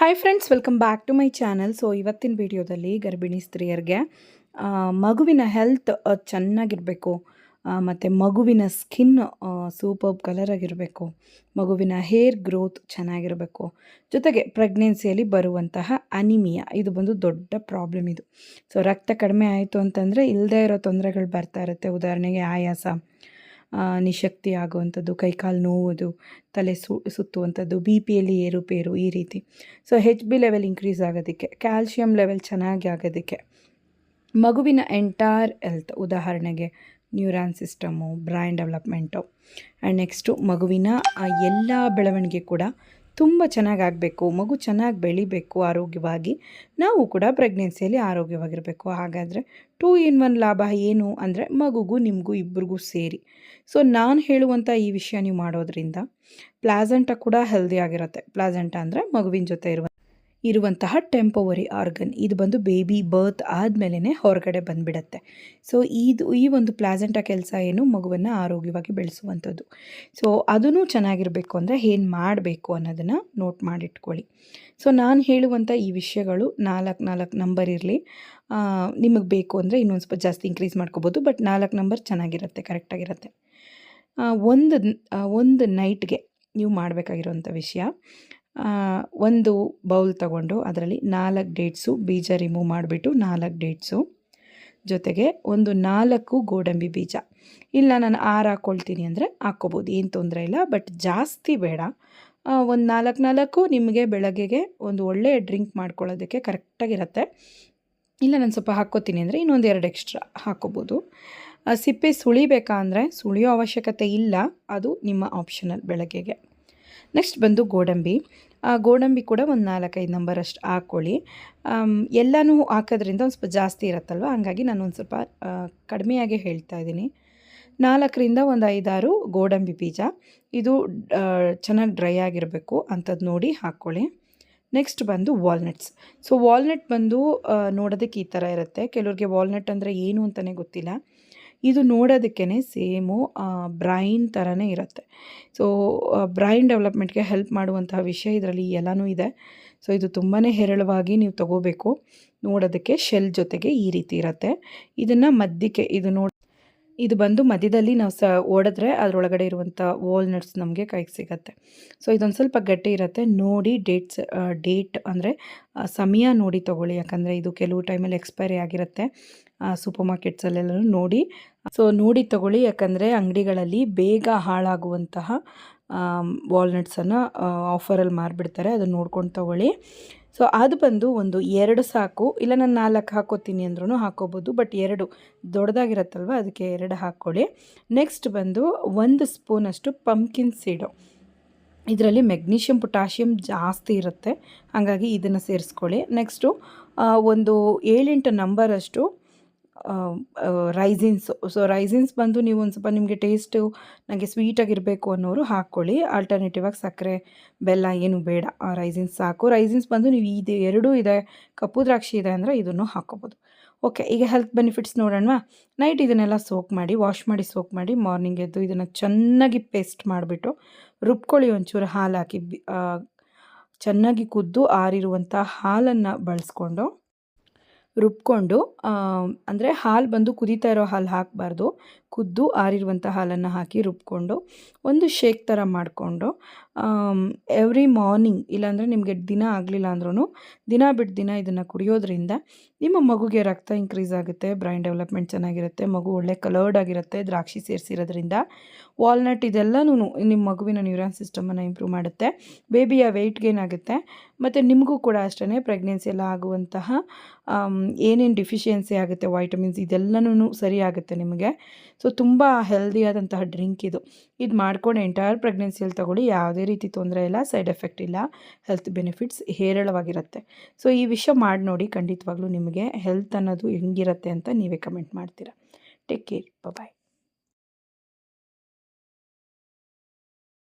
Hi friends welcome back to my channel so ಇವತ್ತಿನ ವಿಡಿಯೋದಲ್ಲಿ ಗರ್ಭಿಣಿ ಸ್ತ್ರೀಯರಿಗೆ ಮಗುವಿನ ಹೆಲ್ತ್ ಚೆನ್ನಾಗಿರಬೇಕು. ಮತ್ತು ಮಗುವಿನ ಸ್ಕಿನ್ ಸೂಪರ್ ಕಲರ್ ಆಗಿರಬೇಕು. ಮಗುವಿನ ಹೇರ್ ಗ್ರೋತ್ ಚೆನ್ನಾಗಿರಬೇಕು. ಜೊತೆಗೆ ಪ್ರೆಗ್ನೆನ್ಸಿಯಲ್ಲಿ ಬರುವಂತಹ ಅನಿಮಿಯಾ ಇದು ಬಂದು ದೊಡ್ಡ ಪ್ರಾಬ್ಲಮ್ ಇದು. ಸೊ ರಕ್ತ ಕಡಿಮೆ ಆಯಿತು ಅಂತಂದರೆ ಇಲ್ಲದೇ ಇರೋ ತೊಂದರೆಗಳು ಬರ್ತಾ ಇರುತ್ತೆ. ಉದಾಹರಣೆಗೆ ಆಯಾಸ. ನಿಶಕ್ತಿ ಆಗುವಂಥದ್ದು, ಕೈಕಾಲು ನೋವುದು, ತಲೆ ಸು, ಸುತ್ತುವಂಥದ್ದು, ಬಿ ಪಿಯಲ್ಲಿ ಏರುಪೇರು ಈ ರೀತಿ. So H B level increase ಆಗೋದಕ್ಕೆ ಕ್ಯಾಲ್ಶಿಯಂ ಲೆವೆಲ್ ಚೆನ್ನಾಗಿ ಆಗೋದಕ್ಕೆ, ಮಗುವಿನ ಎಂಟೈರ್ ಹೆಲ್ತ್ ಉದಾಹರಣೆಗೆ neuron system brain development and next ಮಗುವಿನ ಎಲ್ಲ ಬೆಳವಣಿಗೆ ಕೂಡ ತುಂಬ ಚೆನ್ನಾಗಿ ಆಗಬೇಕು. ಮಗು ಚೆನ್ನಾಗಿ ಬೆಳಿಬೇಕು, ಆರೋಗ್ಯವಾಗಿ. ನಾವು ಕೂಡ ಪ್ರೆಗ್ನೆನ್ಸಿಯಲ್ಲಿ ಆರೋಗ್ಯವಾಗಿರಬೇಕು. ಹಾಗಾದರೆ ಟೂ ಇನ್ ಒನ್ ಲಾಭ ಏನು ಅಂದರೆ ಮಗುಗೂ ನಿಮಗೂ ಇಬ್ಬರಿಗೂ ಸೇರಿ. ಸೊ ನಾನು ಹೇಳುವಂಥ ಈ ವಿಷಯ ನೀವು ಮಾಡೋದ್ರಿಂದ ಪ್ಲಾಸೆಂಟ ಕೂಡ ಹೆಲ್ದಿ ಆಗಿರುತ್ತೆ. ಪ್ಲಾಸೆಂಟ ಅಂದರೆ ಮಗುವಿನ ಜೊತೆ ಇರುವ ಇರುವಂತಹ ಟೆಂಪೋವರಿ ಆರ್ಗನ್ ಇದು ಬಂದು ಬೇಬಿ ಬರ್ತ್ ಆದಮೇಲೆ ಹೊರಗಡೆ ಬಂದುಬಿಡತ್ತೆ. ಸೊ ಇದು ಈ ಒಂದು ಪ್ಲಾಸೆಂಟ ಕೆಲಸ ಏನು ಮಗುವನ್ನು ಆರೋಗ್ಯವಾಗಿ ಬೆಳೆಸುವಂಥದ್ದು. ಸೊ ಅದೂ ಚೆನ್ನಾಗಿರಬೇಕು ಅಂದರೆ ಏನು ಮಾಡಬೇಕು ಅನ್ನೋದನ್ನು ನೋಟ್ ಮಾಡಿಟ್ಕೊಳ್ಳಿ. ಸೊ ನಾನು ಹೇಳುವಂಥ ಈ ವಿಷಯಗಳು ನಾಲ್ಕು ನಾಲ್ಕು ನಂಬರ್ ಇರಲಿ. ನಿಮಗೆ ಬೇಕು ಅಂದರೆ ಇನ್ನೊಂದು ಸ್ವಲ್ಪ ಜಾಸ್ತಿ ಇನ್ಕ್ರೀಸ್ ಮಾಡ್ಕೋಬೋದು ಬಟ್ ನಾಲ್ಕು ನಂಬರ್ ಚೆನ್ನಾಗಿರುತ್ತೆ ಕರೆಕ್ಟಾಗಿರುತ್ತೆ ಒಂದು ಒಂದು ನೈಟ್ಗೆ ನೀವು ಮಾಡಬೇಕಾಗಿರುವಂಥ ವಿಷಯ. ಒಂದು ಬೌಲ್ ತಗೊಂಡು ಅದರಲ್ಲಿ ನಾಲ್ಕು ಡೇಟ್ಸು ಬೀಜ ರಿಮೂವ್ ಮಾಡಿಬಿಟ್ಟು ನಾಲ್ಕು ಡೇಟ್ಸು. ಜೊತೆಗೆ ಒಂದು ನಾಲ್ಕು ಗೋಡಂಬಿ ಬೀಜ. ಇಲ್ಲ, ನಾನು ಆರು ಹಾಕ್ಕೊಳ್ತೀನಿ ಅಂದರೆ ಹಾಕ್ಕೋಬೋದು, ಏನು ತೊಂದರೆ ಇಲ್ಲ. ಬಟ್ ಜಾಸ್ತಿ ಬೇಡ. ಒಂದು ನಾಲ್ಕು ನಾಲ್ಕು ನಿಮಗೆ ಬೆಳಗ್ಗೆಗೆ ಒಂದು ಒಳ್ಳೆಯ ಡ್ರಿಂಕ್ ಮಾಡ್ಕೊಳ್ಳೋದಕ್ಕೆ ಕರೆಕ್ಟಾಗಿರುತ್ತೆ. ಇಲ್ಲ, ನಾನು ಸ್ವಲ್ಪ ಹಾಕ್ಕೋತೀನಿ ಅಂದರೆ ಇನ್ನೊಂದು ಎರಡು ಎಕ್ಸ್ಟ್ರಾ ಹಾಕ್ಕೋಬೋದು. ಸಿಪ್ಪೆ ಸುಳಿಬೇಕಾ ಅಂದರೆ ಸುಳಿಯೋ ಅವಶ್ಯಕತೆ ಇಲ್ಲ. ಅದು ನಿಮ್ಮ ಆಪ್ಷನಲ್ ಬೆಳಗ್ಗೆಗೆ. ನೆಕ್ಸ್ಟ್ ಬಂದು ಗೋಡಂಬಿ. ಗೋಡಂಬಿ ಕೂಡ ಒಂದು ನಾಲ್ಕೈದು ನಂಬರ್ ಅಷ್ಟು ಹಾಕ್ಕೊಳ್ಳಿ ಎಲ್ಲನೂ ಹಾಕೋದ್ರಿಂದ ಒಂದು ಸ್ವಲ್ಪ ಜಾಸ್ತಿ ಇರುತ್ತಲ್ವ? ಹಾಗಾಗಿ ನಾನು ಒಂದು ಸ್ವಲ್ಪ ಕಡಿಮೆಯಾಗಿ ಹೇಳ್ತಾ ಇದ್ದೀನಿ. ನಾಲ್ಕರಿಂದ ಒಂದು ಐದಾರು ಗೋಡಂಬಿ ಬೀಜ. ಇದು ಚೆನ್ನಾಗಿ ಡ್ರೈ ಆಗಿರಬೇಕು ಅಂಥದ್ದು ನೋಡಿ ಹಾಕ್ಕೊಳ್ಳಿ ನೆಕ್ಸ್ಟ್ ಬಂದು ವಾಲ್ನಟ್ಸ್ ಸೊ ವಾಲ್ನಟ್ ಬಂದು ನೋಡೋದಕ್ಕೆ ಈ ಥರ ಇರುತ್ತೆ. ಕೆಲವ್ರಿಗೆ ವಾಲ್ನಟ್ ಅಂದರೆ ಏನು ಅಂತಲೇ ಗೊತ್ತಿಲ್ಲ. ಇದು ನೋಡೋದಕ್ಕೇ ಸೇಮು ಬ್ರೈನ್ ಥರನೇ ಇರುತ್ತೆ. ಸೊ ಬ್ರೈನ್ ಡೆವಲಪ್ಮೆಂಟ್ಗೆ ಹೆಲ್ಪ್ ಮಾಡುವಂತಹ ವಿಷಯ ಇದರಲ್ಲಿ ಎಲ್ಲನೂ ಇದೆ. ಸೊ ಇದು ತುಂಬಾ ಹೇರಳವಾಗಿ ನೀವು ತಗೋಬೇಕು. ನೋಡೋದಕ್ಕೆ ಶೆಲ್ ಜೊತೆಗೆ ಈ ರೀತಿ ಇರುತ್ತೆ. ಇದನ್ನು ಮಧ್ಯಕ್ಕೆ ಇದು ನೋಡಿ ಇದು ಬಂದು ಮಧ್ಯದಲ್ಲಿ ನಾವು ಸ ಓಡಿದ್ರೆ ಅದರೊಳಗಡೆ ಇರುವಂಥ ವಾಲ್ನಟ್ಸ್ ನಮಗೆ ಕೈಗೆ ಸಿಗತ್ತೆ. ಸೊ ಇದೊಂದು ಸ್ವಲ್ಪ ಗಟ್ಟಿ ಇರುತ್ತೆ. ನೋಡಿ ಡೇಟ್ಸ್ ಡೇಟ್ ಅಂದರೆ ಸಮಯ ನೋಡಿ ತೊಗೊಳ್ಳಿ. ಯಾಕಂದರೆ ಇದು ಕೆಲವು ಟೈಮಲ್ಲಿ ಎಕ್ಸ್ಪೈರಿ ಆಗಿರುತ್ತೆ. ಸೂಪರ್ ಮಾರ್ಕೆಟ್ಸಲ್ಲೆಲ್ಲ ನೋಡಿ. ಸೊ ನೋಡಿ ತೊಗೊಳ್ಳಿ. ಯಾಕಂದರೆ ಅಂಗಡಿಗಳಲ್ಲಿ ಬೇಗ ಹಾಳಾಗುವಂತಹ ವಾಲ್ನಟ್ಸನ್ನು ಆಫರಲ್ಲಿ ಮಾರಿಬಿಡ್ತಾರೆ. ಅದನ್ನು ನೋಡ್ಕೊಂಡು ತೊಗೊಳ್ಳಿ. ಸೊ ಅದು ಬಂದು ಒಂದು ಎರಡು ಸಾಕು. ಇಲ್ಲ, ನಾನು ನಾಲ್ಕು ಹಾಕೋತೀನಿ ಅಂದ್ರೂ ಹಾಕೋಬೋದು ಬಟ್ ಎರಡು ದೊಡ್ಡದಾಗಿರುತ್ತಲ್ವ, ಅದಕ್ಕೆ ಎರಡು ಹಾಕ್ಕೊಳ್ಳಿ. ನೆಕ್ಸ್ಟ್ ಬಂದು ಒಂದು ಸ್ಪೂನಷ್ಟು ಪಂಪ್ಕಿನ್ ಸೀಡು ಇದರಲ್ಲಿ ಮೆಗ್ನೀಷಿಯಂ ಪೊಟ್ಯಾಷಿಯಂ ಜಾಸ್ತಿ ಇರುತ್ತೆ. ಹಾಗಾಗಿ ಇದನ್ನು ಸೇರಿಸ್ಕೊಳ್ಳಿ. ನೆಕ್ಸ್ಟು ಒಂದು ಏಳೆಂಟು ನಂಬರಷ್ಟು ರೈಸಿನ್ಸು. ಸೊ ರೈಸಿನ್ಸ್ ಬಂದು ನೀವು ಒಂದು ಸ್ವಲ್ಪ ನಿಮಗೆ ಟೇಸ್ಟು ನನಗೆ ಸ್ವೀಟಾಗಿರಬೇಕು ಅನ್ನೋರು ಹಾಕ್ಕೊಳ್ಳಿ. ಆಲ್ಟರ್ನೇಟಿವ್ ಆಗಿ ಸಕ್ಕರೆ, ಬೆಲ್ಲ ಏನು ಬೇಡ. ಆ ರೈಸಿನ್ಸ್ ಸಾಕು. ರೈಸಿನ್ಸ್ ಬಂದು ನೀವು ಇದು ಎರಡೂ ಇದೆ, ಕಪ್ಪು ದ್ರಾಕ್ಷಿ ಇದೆ ಅಂದರೆ ಇದನ್ನು ಹಾಕ್ಕೋಬೋದು. ಓಕೆ ಈಗ ಹೆಲ್ತ್ ಬೆನಿಫಿಟ್ಸ್ ನೋಡೋಣವಾ? ನೈಟ್ ಇದನ್ನೆಲ್ಲ ಸೋಕ್ ಮಾಡಿ ವಾಶ್ ಮಾಡಿ ಸೋಕ್ ಮಾಡಿ ಮಾರ್ನಿಂಗ್ ಎದ್ದು ಇದನ್ನು ಚೆನ್ನಾಗಿ ಪೇಸ್ಟ್ ಮಾಡಿಬಿಟ್ಟು ರುಬ್ಕೊಳ್ಳಿ ಒಂಚೂರು ಹಾಲು ಹಾಕಿ. ಚೆನ್ನಾಗಿ ಕುದ್ದು ಆರಿರುವಂಥ ಹಾಲನ್ನು ಬಳಸ್ಕೊಂಡು ರುಬ್ಕೊಂಡು ಅಂದರೆ ಹಾಲು ಬಂದು ಕುದೀತಾ ಇರೋ ಹಾಲು ಹಾಕಬಾರ್ದು. ಕುದ್ದು ಆರಿರುವಂಥ ಹಾಲನ್ನು ಹಾಕಿ ರುಬ್ಕೊಂಡು, ಒಂದು ಶೇಕ್ ಥರ ಮಾಡಿಕೊಂಡು ಎವ್ರಿ ಮಾರ್ನಿಂಗ್ ಇಲ್ಲಾಂದರೆ ನಿಮಗೆ ದಿನ ಆಗಲಿಲ್ಲ ಅಂದ್ರೂ ದಿನ ಬಿಟ್ಟು ದಿನ ಇದನ್ನು ಕುಡಿಯೋದ್ರಿಂದ ನಿಮ್ಮ ಮಗುಗೆ ರಕ್ತ ಇನ್ಕ್ರೀಸ್ ಆಗುತ್ತೆ ಬ್ರೈನ್ ಡೆವಲಪ್ಮೆಂಟ್ ಚೆನ್ನಾಗಿರುತ್ತೆ, ಮಗು ಒಳ್ಳೆ ಕಲರ್ಡ್ ಆಗಿರುತ್ತೆ, ದ್ರಾಕ್ಷಿ ಸೇರಿಸಿರೋದ್ರಿಂದ ವಾಲ್ನಟ್ ಇದೆಲ್ಲನೂ ನಿಮ್ಮ ಮಗುವಿನ ನ್ಯೂರಾನ್ ಸಿಸ್ಟಮನ್ನು ಇಂಪ್ರೂವ್ ಮಾಡುತ್ತೆ. ಬೇಬಿಯ ವೆಯ್ಟ್ ಗೇನ್ ಆಗುತ್ತೆ. ಮತ್ತು ನಿಮಗೂ ಕೂಡ ಅಷ್ಟೇ ಪ್ರೆಗ್ನೆನ್ಸಿಯಲ್ಲಿ ಆಗುವಂತಹ ಏನೇನು ಡಿಫಿಷಿಯನ್ಸಿ ಆಗುತ್ತೆ ವೈಟಮಿನ್ಸ್ ಇದೆಲ್ಲನೂ ಸರಿ ಆಗುತ್ತೆ ನಿಮಗೆ. ಸೊ ತುಂಬ ಹೆಲ್ದಿಯಾದಂತಹ ಡ್ರಿಂಕ್ ಇದು. ಇದು ಮಾಡ್ಕೊಂಡು ಎಂಟೈರ್ ಪ್ರೆಗ್ನೆನ್ಸಿಯಲ್ಲಿ ತಗೊಳ್ಳಿ, ಯಾವುದೇ ರೀತಿ ತೊಂದರೆ ಇಲ್ಲ ಸೈಡ್ ಎಫೆಕ್ಟ್ ಇಲ್ಲ ಹೆಲ್ತ್ ಬೆನಿಫಿಟ್ಸ್ ಹೇರಳವಾಗಿರುತ್ತೆ. ಸೊ ಈ ವಿಷಯ ಮಾಡಿ ನೋಡಿ, ಖಂಡಿತವಾಗ್ಲೂ ನಿಮಗೆ ಹೆಲ್ತ್ ಅನ್ನೋದು ಹೆಂಗಿರುತ್ತೆ ಅಂತ ನೀವೇ ಕಮೆಂಟ್ ಮಾಡ್ತೀರಾ. Take care bye